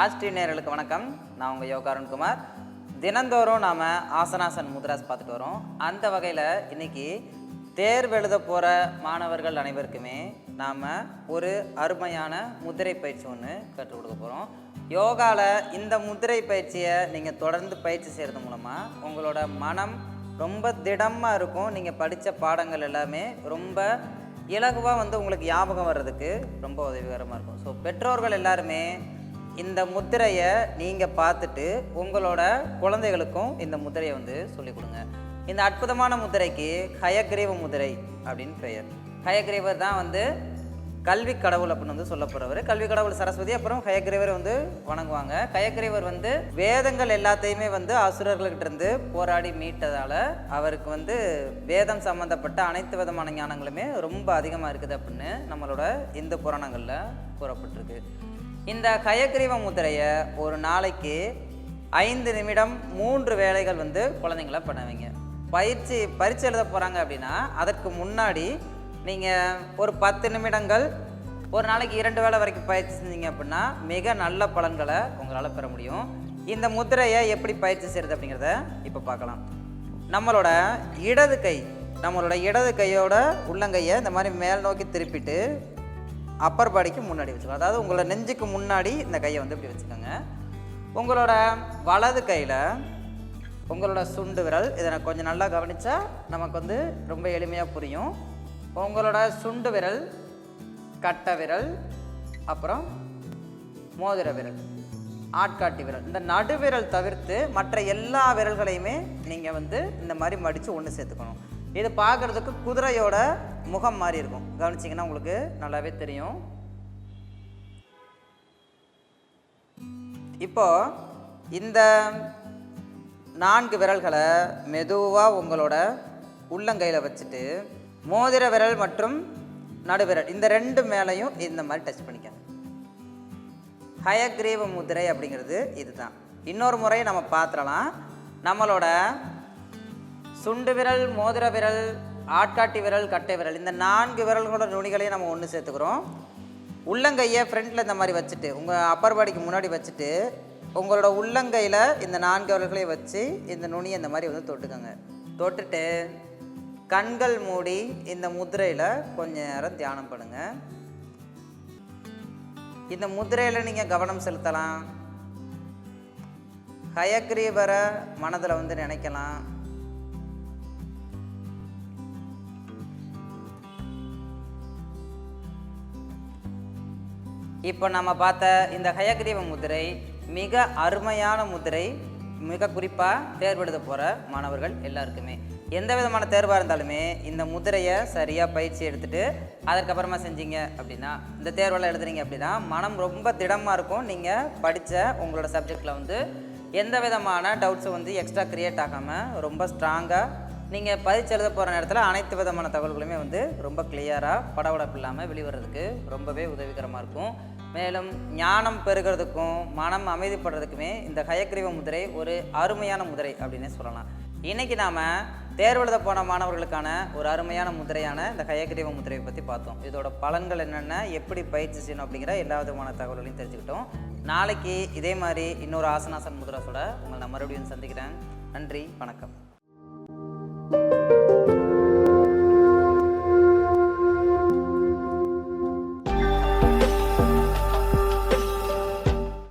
ராஷ்டிரிய நேர்களுக்கு வணக்கம். நான் உங்கள் யோகா அருண்குமார். தினந்தோறும் நாம் ஆசனாசன் முத்ராஸ் பார்த்துட்டு வரோம். அந்த வகையில் இன்னைக்கு தேர்வு எழுத போகிற மாணவர்கள் அனைவருக்குமே நாம் ஒரு அருமையான முதிரை பயிற்சி ஒன்று கற்றுக் கொடுக்க போகிறோம் யோகாவில் இந்த முதிரை பயிற்சியை நீங்கள் தொடர்ந்து பயிற்சி செய்கிறது மூலமாக உங்களோட மனம் ரொம்ப திடமாக இருக்கும். நீங்கள் படித்த பாடங்கள் எல்லாமே ரொம்ப இலகுவாக வந்து உங்களுக்கு ஞாபகம் வர்றதுக்கு ரொம்ப உதவிகரமாக இருக்கும். ஸோ பெற்றோர்கள் எல்லாருமே இந்த முத்திரையை நீங்கள் பார்த்துட்டு உங்களோட குழந்தைகளுக்கும் இந்த முத்திரையை வந்து சொல்லிக் கொடுங்க. இந்த அற்புதமான முத்திரைக்கு ஹயக்ரீவ முதிரை அப்படின்னு பெயர். ஹயக்ரீவர் தான் வந்து கல்வி கடவுள் அப்படின்னு வந்து சொல்லப்படுறவர். கல்வி கடவுள் சரஸ்வதி அப்புறம் ஹயக்ரீவர் வந்து வணங்குவாங்க. ஹயக்ரீவர் வந்து வேதங்கள் எல்லாத்தையுமே வந்து அசுரர்கள்கிட்ட இருந்து போராடி மீட்டதால் அவருக்கு வந்து வேதம் சம்மந்தப்பட்ட அனைத்து விதமான ஞானங்களுமே ரொம்ப அதிகமாக இருக்குது அப்படின்னு நம்மளோட இந்து புராணங்களில் கூறப்பட்டிருக்கு. இந்த கயக்ரீவ முத்திரையை ஒரு நாளைக்கு ஐந்து நிமிடம் மூன்று வேலைகள் வந்து குழந்தைங்கள பண்ணுவீங்க. பயிற்சி பரிச்சு எழுத போகிறாங்க அப்படின்னா அதற்கு முன்னாடி நீங்கள் ஒரு பத்து நிமிடங்கள் ஒரு நாளைக்கு இரண்டு வேளை வரைக்கும் பயிற்சி செஞ்சீங்க அப்படின்னா மிக நல்ல பலன்களை உங்களால் பெற முடியும். இந்த முத்திரையை எப்படி பயிற்சி செய்கிறது அப்படிங்கிறத இப்போ பார்க்கலாம். நம்மளோட இடது கை நம்மளோட இடது கையோட உள்ளங்கையை இந்த மாதிரி மேல் நோக்கி திருப்பிட்டு அப்பர் பாடிக்கு முன்னாடி வச்சுக்கோங்க அதாவது உங்களோட நெஞ்சுக்கு முன்னாடி இந்த கையை வந்து இப்படி வச்சுக்கோங்க. உங்களோட வலது கையில் உங்களோட சுண்டு விரல் இதை நான் கொஞ்சம் நல்லா கவனித்தா நமக்கு வந்து ரொம்ப எளிமையாக புரியும். உங்களோட சுண்டு விரல் கட்டை விரல் அப்புறம் மோதிர விரல் ஆட்காட்டி விரல். இந்த நடுவிரல் தவிர்த்து மற்ற எல்லா விரல்களையுமே நீங்கள் வந்து இந்த மாதிரி மடித்து ஒன்று சேர்த்துக்கணும். இது பார்க்குறதுக்கு குதிரையோட முகம் மாதிரி இருக்கும். கவனிச்சிங்கன்னா உங்களுக்கு நல்லாவே தெரியும். இப்போ இந்த நான்கு விரல்களை மெதுவாக உங்களோட உள்ளங்கையில் வச்சுட்டு மோதிர விரல் மற்றும் நடுவிரல் இந்த ரெண்டு மேலையும் இந்த மாதிரி டச் பண்ணிக்கணும் ஹயக்ரீவ முதிரை அப்படிங்கிறது இதுதான். இன்னொரு முறை நம்ம பார்த்துடலாம். நம்மளோட சுண்டு விரல் மோதிர விரல் ஆட்காட்டி விரல் கட்டை விரல். இந்த நான்கு விரல்களோட நுனிகளையும் நம்ம ஒன்று சேர்த்துக்கிறோம். உள்ளங்கையை ஃப்ரண்ட்டில் இந்த மாதிரி வச்சுட்டு உங்கள் அப்பர் பாடிக்கு முன்னாடி வச்சுட்டு உங்களோட உள்ளங்கையில் இந்த நான்கு விரல்களையும் வச்சு இந்த நுனியை இந்த மாதிரி வந்து தொட்டுக்கோங்க. தொட்டுட்டு கண்கள் மூடி இந்த முதிரையில் கொஞ்ச நேரம் தியானம் பண்ணுங்கள் இந்த முதிரையில் நீங்கள் கவனம் செலுத்தலாம். ஹயக்ரீவரை மனதில் வந்து நினைக்கலாம். இப்போ நம்ம பார்த்த இந்த ஹயக்ரீவ முதிரை மிக அருமையான முதிரை மிக குறிப்பாக தேர்வெழுத போகிற மாணவர்கள் எல்லாருக்குமே. எந்த விதமான தேர்வாக இருந்தாலுமே இந்த முதிரையை சரியாக பயிற்சி எடுத்துகிட்டு அதுக்கப்புறமா செஞ்சீங்க அப்படின்னா இந்த தேர்வெல்லாம் எழுதுறீங்க அப்படின்னா மனம் ரொம்ப திடமாக இருக்கும். நீங்கள் படித்த உங்களோட சப்ஜெக்டில் வந்து எந்த விதமான டவுட்ஸும் வந்து எக்ஸ்ட்ரா க்ரியேட் ஆகாமல் ரொம்ப ஸ்ட்ராங்காக நீங்கள் பரீட்சை எழுத போகிற நேரத்தில் அனைத்து விதமான தகவல்களுமே வந்து ரொம்ப கிளியராக படபடப்பு இல்லாமல் வெளிவரதுக்கு ரொம்பவே உதவிகரமாக இருக்கும். மேலும் ஞானம் பெறுகிறதுக்கும் மனம் அமைதிப்படுறதுக்குமே இந்த ஹயக்ரீவ முதிரை ஒரு அருமையான முதிரை அப்படின்னே சொல்லலாம். இன்றைக்கி நாம் தேர்வு எழுத போன மாணவர்களுக்கான ஒரு அருமையான முதிரையான இந்த ஹயக்ரீவ முதிரையை பற்றி பார்த்தோம். இதோட பலன்கள் என்னென்ன எப்படி பயிற்சி செய்யணும் அப்படிங்கிற எல்லா விதமான தகவல்களையும் தெரிஞ்சுக்கிட்டோம். நாளைக்கு இதே மாதிரி இன்னொரு ஆசனாசன் முதிராசோட உங்களை நான் மறுபடியும் சந்திக்கிறேன். நன்றி வணக்கம். Thank you.